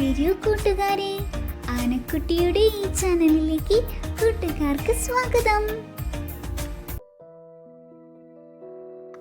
വരൂ കൂട്ടുകാരെ. ആനക്കുട്ടിയുടെ ഈ ചാനലിലേക്ക് കൂട്ടുകാർക്ക് സ്വാഗതം.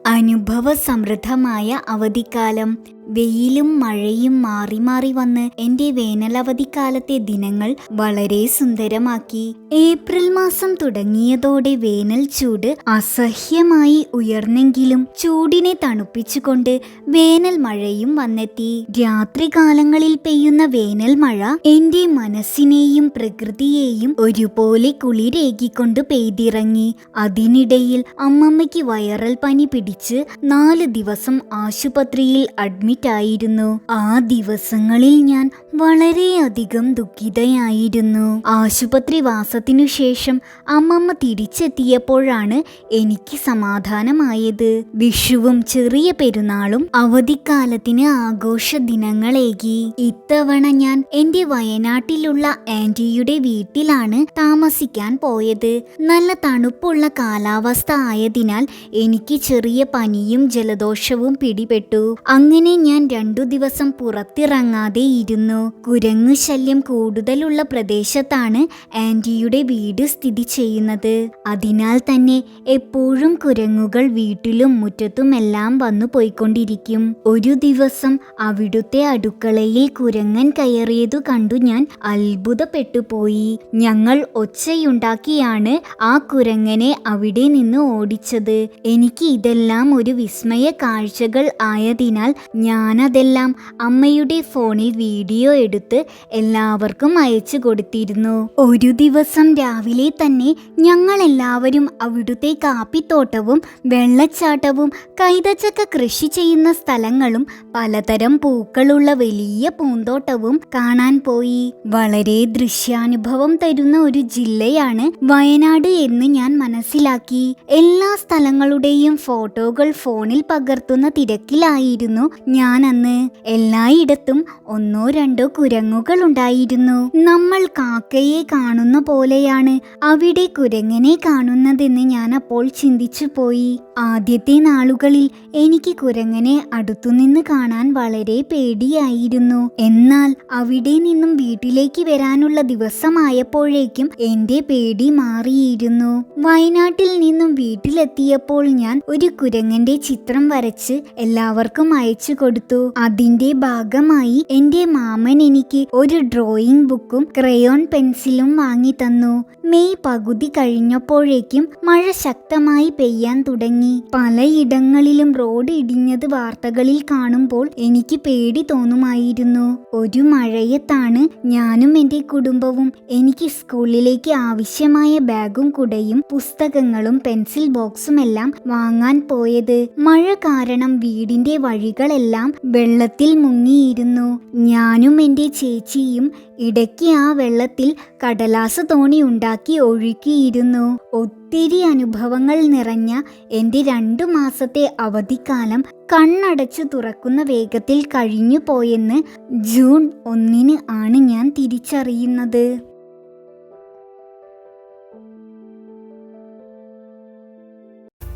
അനുഭവ സമൃദ്ധമായ അവധിക്കാലം. വെയിലും മഴയും മാറി മാറി വന്ന് എന്റെ വേനലവധിക്കാലത്തെ ദിനങ്ങൾ വളരെ സുന്ദരമാക്കി. ഏപ്രിൽ മാസം തുടങ്ങിയതോടെ വേനൽ ചൂട് അസഹ്യമായി ഉയർന്നെങ്കിലും ചൂടിനെ തണുപ്പിച്ചുകൊണ്ട് വേനൽ മഴയും വന്നെത്തി. രാത്രികാലങ്ങളിൽ പെയ്യുന്ന വേനൽ മഴ എന്റെ മനസ്സിനെയും പ്രകൃതിയെയും ഒരുപോലെ കുളിരേകിക്കൊണ്ട് പെയ്തിറങ്ങി. അതിനിടയിൽ അമ്മമ്മയ്ക്ക് വൈറൽ പനി പിടിച്ച് നാല് ദിവസം ആശുപത്രിയിൽ അഡ്മിറ്റ് ആയിരുന്നു ആ ദിവസങ്ങളിൽ ഞാൻ വളരെയധികം ദുഃഖിതയായിരുന്നു. ആശുപത്രി വാസത്തിനു ശേഷം അമ്മമ്മ തിരിച്ചെത്തിയപ്പോഴാണ് എനിക്ക് സമാധാനമായത്. വിഷുവും ചെറിയ പെരുന്നാളും അവധിക്കാലത്തിന് ആഘോഷ ദിനങ്ങളേകി ഇത്തവണ ഞാൻ എന്റെ വയനാട്ടിലുള്ള ആന്റിയുടെ വീട്ടിലാണ് താമസിക്കാൻ പോയത്. നല്ല തണുപ്പുള്ള കാലാവസ്ഥ ആയതിനാൽ എനിക്ക് ചെറിയ പനിയും ജലദോഷവും പിടിപെട്ടു. അങ്ങനെ ഞാൻ രണ്ടു ദിവസം പുറത്തിറങ്ങാതെ ഇരുന്നു. കുരങ്ങു ശല്യം കൂടുതലുള്ള പ്രദേശത്താണ് ആന്റിയുടെ വീട് സ്ഥിതി ചെയ്യുന്നത്. അതിനാൽ തന്നെ എപ്പോഴും കുരങ്ങുകൾ വീട്ടിലും മുറ്റത്തുമെല്ലാം വന്നു പോയിക്കൊണ്ടിരിക്കും. ഒരു ദിവസം അവിടുത്തെ അടുക്കളയിൽ കുരങ്ങൻ കയറിയതു കണ്ടു ഞാൻ അത്ഭുതപ്പെട്ടു പോയി ഞങ്ങൾ ഒച്ചയുണ്ടാക്കിയാണ് ആ കുരങ്ങനെ അവിടെ നിന്ന് ഓടിച്ചത്. എനിക്ക് ഇതെല്ലാം ഒരു വിസ്മയ കാഴ്ചകൾ ആയതിനാൽ ഞാനതെല്ലാം അമ്മയുടെ ഫോണിൽ വീഡിയോ എടുത്ത് എല്ലാവർക്കും അയച്ചു കൊടുത്തിരുന്നു. ഒരു ദിവസം രാവിലെ തന്നെ ഞങ്ങളെല്ലാവരും അവിടുത്തെ കാപ്പിത്തോട്ടവും വെള്ളച്ചാട്ടവും കൈതച്ചക്ക കൃഷി ചെയ്യുന്ന സ്ഥലങ്ങളും പലതരം പൂക്കളുള്ള വലിയ പൂന്തോട്ടവും കാണാൻ പോയി. വളരെ ദൃശ്യാനുഭവം തരുന്ന ഒരു ജില്ലയാണ് വയനാട് എന്ന് ഞാൻ മനസ്സിലാക്കി. എല്ലാ സ്ഥലങ്ങളുടെയും ഫോട്ടോകൾ ഫോണിൽ പകർത്തുന്ന തിരക്കിലായിരുന്നു ഞാൻ അന്ന് എല്ലായിടത്തും ഒന്നോ രണ്ടോ കുരങ്ങുകൾ ഉണ്ടായിരുന്നു നമ്മൾ കാക്കയെ കാണുന്ന പോലെയാണ് അവിടെ കുരങ്ങനെ കാണുന്നതെന്ന് ഞാൻ അപ്പോൾ ചിന്തിച്ചു പോയി ആദ്യത്തെ നാളുകളിൽ എനിക്ക് കുരങ്ങനെ അടുത്തുനിന്ന് കാണാൻ വളരെ പേടിയായിരുന്നു. എന്നാൽ അവിടെ നിന്നും വീട്ടിലേക്ക് വരാനുള്ള ദിവസമായപ്പോഴേക്കും എന്റെ പേടി മാറിയിരുന്നു. വയനാട്ടിൽ നിന്നും വീട്ടിലെത്തിയപ്പോൾ ഞാൻ ഒരു കുരങ്ങന്റെ ചിത്രം വരച്ച് എല്ലാവർക്കും അയച്ചു കൊടുത്തു. അതിന്റെ ഭാഗമായി എന്റെ മാമൻ എനിക്ക് ഒരു ഡ്രോയിങ് ബുക്കും ക്രയോൺ പെൻസിലും വാങ്ങി തന്നു. മെയ് പകുതി കഴിഞ്ഞപ്പോഴേക്കും മഴ ശക്തമായി പെയ്യാൻ തുടങ്ങി. പലയിടങ്ങളിലും റോഡ് ഇടിഞ്ഞത് വാർത്തകളിൽ കാണുമ്പോൾ എനിക്ക് പേടി തോന്നുമായിരുന്നു. ഒരു മഴയത്താണ് ഞാനും എന്റെ കുടുംബവും എനിക്ക് സ്കൂളിലേക്ക് ആവശ്യമായ ബാഗും കുടയും പുസ്തകങ്ങളും പെൻസിൽ ബോക്സും എല്ലാം വാങ്ങാൻ പോയത്. മഴ കാരണം വീടിന്റെ വഴികളെല്ലാം വെള്ളത്തിൽ മുങ്ങിയിരുന്നു. ഞാനും എന്റെ ചേച്ചിയും ഇടയ്ക്ക് ആ വെള്ളത്തിൽ കടലാസ തോണി ഉണ്ടാക്കി ഒഴുക്കിയിരുന്നു. ഒത്തിരി അനുഭവങ്ങൾ നിറഞ്ഞ എന്റെ രണ്ടു മാസത്തെ അവധിക്കാലം കണ്ണടച്ചു തുറക്കുന്ന വേഗത്തിൽ കഴിഞ്ഞു പോയെന്ന് ജൂൺ ഒന്നിന് ആണ് ഞാൻ തിരിച്ചറിയുന്നത്.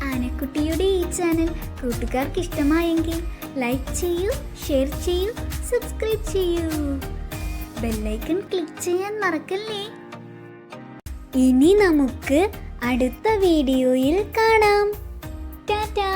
ആനക്കുട്ടിയുടെ ഈ ചാനൽ കൂട്ടുകാർക്ക് ഇഷ്ടമായെങ്കിൽ ലൈക്ക് ചെയ്യൂ ഷെയർ ചെയ്യൂ സബ്സ്ക്രൈബ് ചെയ്യൂ. ബെല്ലൈക്കൺ ക്ലിക്ക് ചെയ്യാൻ മറക്കല്ലേ? ഇനി നമുക്ക് അടുത്ത വീഡിയോയിൽ കാണാം. ടാറ്റാ.